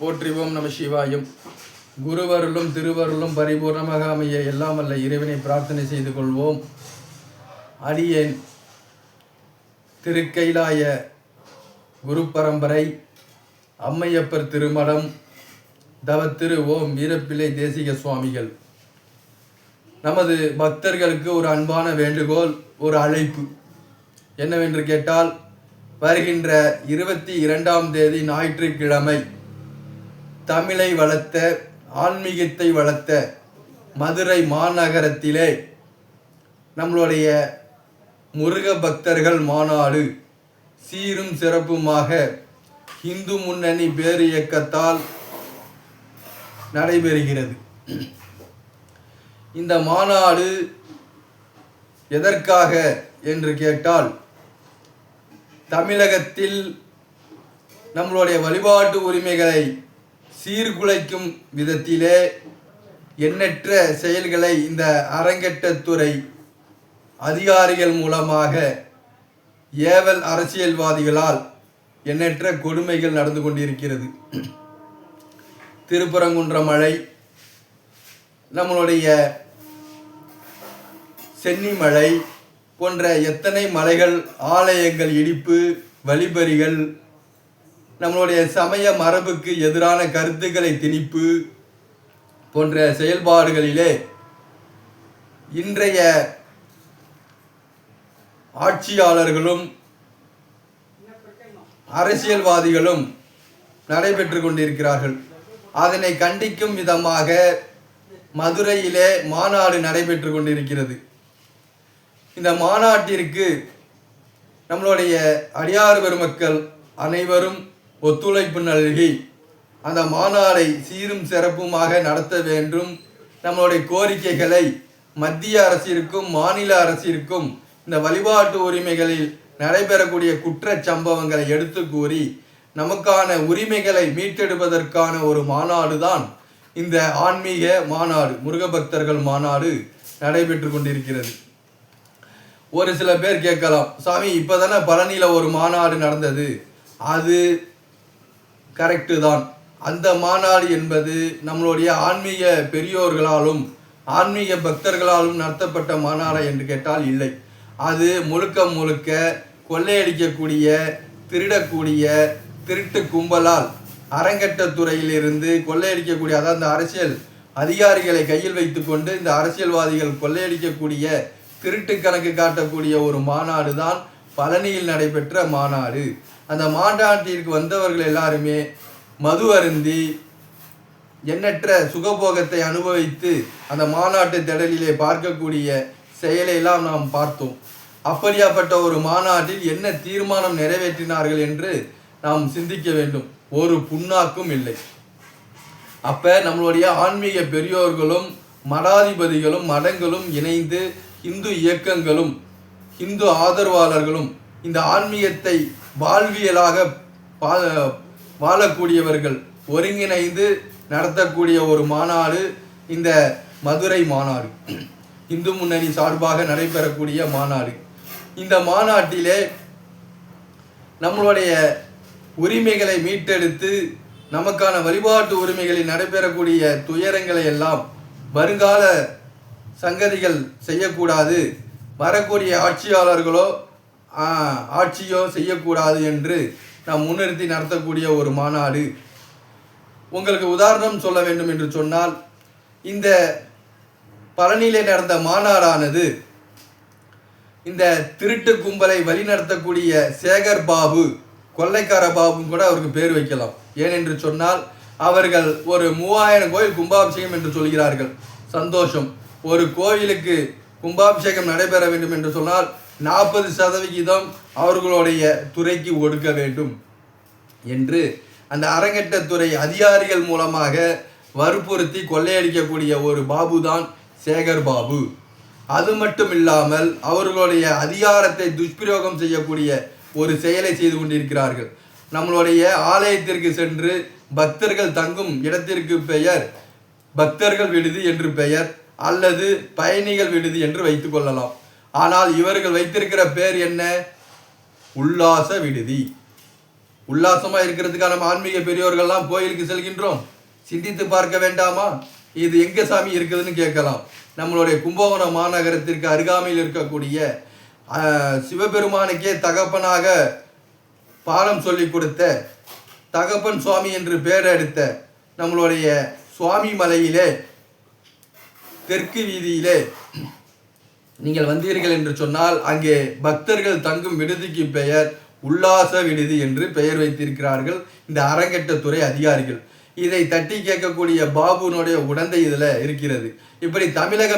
போற்றிவோம் நம சிவாயும். குருவருளும் திருவருளும் பரிபூர்ணமாக அமைய எல்லாம் வல்ல இறைவனை பிரார்த்தனை செய்து கொள்வோம். அடியேன் திருக்கைலாய குரு பரம்பரை அம்மையப்பர் திருமடம் தவத்திரு ஓம் வீரப்பிள்ளை தேசிக சுவாமிகள். நமது பக்தர்களுக்கு ஒரு அன்பான வேண்டுகோள் ஒரு அழைப்பு. என்னவென்று கேட்டால் வருகின்ற இருபத்தி இரண்டாம் தேதி ஞாயிற்றுக்கிழமை தமிழை வளர்த்த ஆன்மீகத்தை வளர்த்த மதுரை மாநகரத்திலே நம்மளுடைய முருக பக்தர்கள் மாநாடு சீரும் சிறப்புமாக இந்து முன்னணி பேர் இயக்கத்தால் நடைபெறுகிறது. இந்த மாநாடு எதற்காக என்று கேட்டால் தமிழகத்தில் நம்மளுடைய வழிபாட்டு உரிமைகளை சீர்குலைக்கும் விதத்திலே எண்ணற்ற செயல்களை இந்த அரங்கட்டத்துறை அதிகாரிகள் மூலமாக ஏவல் அரசியல்வாதிகளால் எண்ணற்ற கொடுமைகள் நடந்து கொண்டிருக்கிறது. திருப்பரங்குன்ற மழை நம்மளுடைய சென்னி மலை போன்ற எத்தனை மலைகள் ஆலயங்கள் இடிப்பு வழிபறிகள் நம்மளுடைய சமய மரபுக்கு எதிரான கருத்துக்களை திணிப்பு போன்ற செயல்பாடுகளிலே இன்றைய ஆட்சியாளர்களும் அரசியல்வாதிகளும் நடைபெற்று கொண்டிருக்கிறார்கள். அதனை கண்டிக்கும் விதமாக மதுரையிலே மாநாடு நடைபெற்று கொண்டிருக்கிறது. இந்த மாநாட்டிற்கு நம்மளுடைய அடியார் பெருமக்கள் அனைவரும் ஒத்துழைப்பு நல்கி அந்த மாநாடை சீரும் சிறப்புமாக நடத்த வேண்டும். நம்மளுடைய கோரிக்கைகளை மத்திய அரசிற்கும் மாநில அரசிற்கும் இந்த வழிபாட்டு உரிமைகளில் நடைபெறக்கூடிய குற்ற சம்பவங்களை எடுத்து கூறி நமக்கான உரிமைகளை மீட்டெடுப்பதற்கான ஒரு மாநாடு தான் இந்த ஆன்மீக மாநாடு முருகபக்தர்கள் மாநாடு நடைபெற்று கொண்டிருக்கிறது. ஒரு சில பேர் கேட்கலாம் சாமி இப்போதானே பழனியில் ஒரு மாநாடு நடந்தது. அது கரெக்டு தான். அந்த மாநாடு என்பது நம்மளுடைய ஆன்மீக பெரியோர்களாலும் ஆன்மீக பக்தர்களாலும் நடத்தப்பட்ட மாநாடு என்று கேட்டால் இல்லை. அது முழுக்க முழுக்க கொள்ளையடிக்கக்கூடிய திருடக்கூடிய திருட்டு கும்பலால் அரங்கட்டத்துறையிலிருந்து கொள்ளையடிக்கக்கூடிய அதாவது அந்த அரசியல் அதிகாரிகளை கையில் வைத்துக்கொண்டு இந்த அரசியல்வாதிகள் கொள்ளையடிக்கக்கூடிய திருட்டு கணக்கு காட்டக்கூடிய ஒரு மாநாடு தான் பழனியில் நடைபெற்ற மாநாடு. அந்த மாண்டாட்டிற்கு வந்தவர்கள் எல்லாருமே மது அருந்தி எண்ணற்ற சுகபோகத்தை அனுபவித்து அந்த மாநாட்டு திடலிலே பார்க்கக்கூடிய செயலை எல்லாம் நாம் பார்த்தோம். அப்படியாப்பட்ட ஒரு மாநாட்டில் என்ன தீர்மானம் நிறைவேற்றினார்கள் என்று நாம் சிந்திக்க வேண்டும். ஒரு புண்ணாக்கும் இல்லை. அப்ப நம்மளுடைய ஆன்மீக பெரியோர்களும் மடாதிபதிகளும் மடங்களும் இணைந்து இந்து இயக்கங்களும் இந்து ஆதரவாளர்களும் இந்த ஆன்மீகத்தை வாழ்வியலாக பா- வாழக்கூடியவர்கள் ஒருங்கிணைந்து நடத்தக்கூடிய ஒரு மாநாடு இந்த மதுரை மாநாடு. இந்து முன்னணி சார்பாக நடைபெறக்கூடிய மாநாடு. இந்த மாநாட்டிலே நம்மளுடைய உரிமைகளை மீட்டெடுத்து நமக்கான வழிபாட்டு உரிமைகளில் நடைபெறக்கூடிய துயரங்களை எல்லாம் வருங்கால சங்கதிகள் செய்யக்கூடாது. வரக்கூடிய ஆட்சியாளர்களோ ஆட்சியோ செய்யக்கூடாது என்று நாம் முன்னிறுத்தி நடத்தக்கூடிய ஒரு மாநாடு. உங்களுக்கு உதாரணம் சொல்ல வேண்டும் என்று சொன்னால் இந்த பழனியிலே நடந்த மாநாடானது இந்த திருட்டு கும்பலை வழிநடத்தக்கூடிய சேகர் பாபு கொள்ளைக்கார பாபுன்னு கூட அவருக்கு பேர் வைக்கலாம். ஏனென்று சொன்னால் அவர்கள் ஒரு மூவாயிரம் கோயில் கும்பாபிஷேகம் என்று சொல்கிறார்கள். சந்தோஷம். ஒரு கோயிலுக்கு கும்பாபிஷேகம் நடைபெற வேண்டும் என்று சொன்னால் நாற்பது சதவிகிதம் அவர்களுடைய துறைக்கு ஒடுக்க வேண்டும் என்று அந்த அரங்கேற்றத்துறை அதிகாரிகள் மூலமாக வற்புறுத்தி கொள்ளையடிக்கக்கூடிய ஒரு பாபு தான் சேகர் பாபு. அது மட்டும் இல்லாமல் அவர்களுடைய அதிகாரத்தை துஷ்பிரயோகம் செய்யக்கூடிய ஒரு செயலை செய்து கொண்டிருக்கிறார்கள். நம்மளுடைய ஆலயத்திற்கு சென்று பக்தர்கள் தங்கும் இடத்திற்கு பெயர் பக்தர்கள் விடுதி என்று பெயர் அல்லது பயணிகள் விடுதி என்று வைத்துக்கொள்ளலாம் ஆனால் இவர்கள் வைத்திருக்கிற பேர் என்ன? உல்லாச விடுதி. உல்லாசமாக இருக்கிறதுக்கான நம்ம ஆன்மீக பெரியோர்கள்லாம் கோயிலுக்கு செல்கின்றோம். சிந்தித்து பார்க்க வேண்டாமா? இது எங்க சாமி இருக்குதுன்னு கேட்கலாம். நம்மளுடைய கும்பகோணம் மாநகரத்திற்கு அருகாமையில் இருக்கக்கூடிய சிவபெருமானுக்கே தகப்பனாக பாலம் சொல்லி கொடுத்த தகப்பன் சுவாமி என்று பெயர் எடுத்த நம்மளுடைய சுவாமி மலையிலே தெற்கு வீதியிலே நீங்கள் வந்தீர்கள் என்று சொன்னால் அங்கே பக்தர்கள் தங்கும் விடுதிக்கு பெயர் உல்லாச விடுதி என்று பெயர் வைத்திருக்கிறார்கள் இந்த அறங்கட்டத்துறை அதிகாரிகள். இதை தட்டி கேட்கக்கூடிய பாபுனுடைய உடந்தை இதுல இருக்கிறது. இப்படி தமிழகம்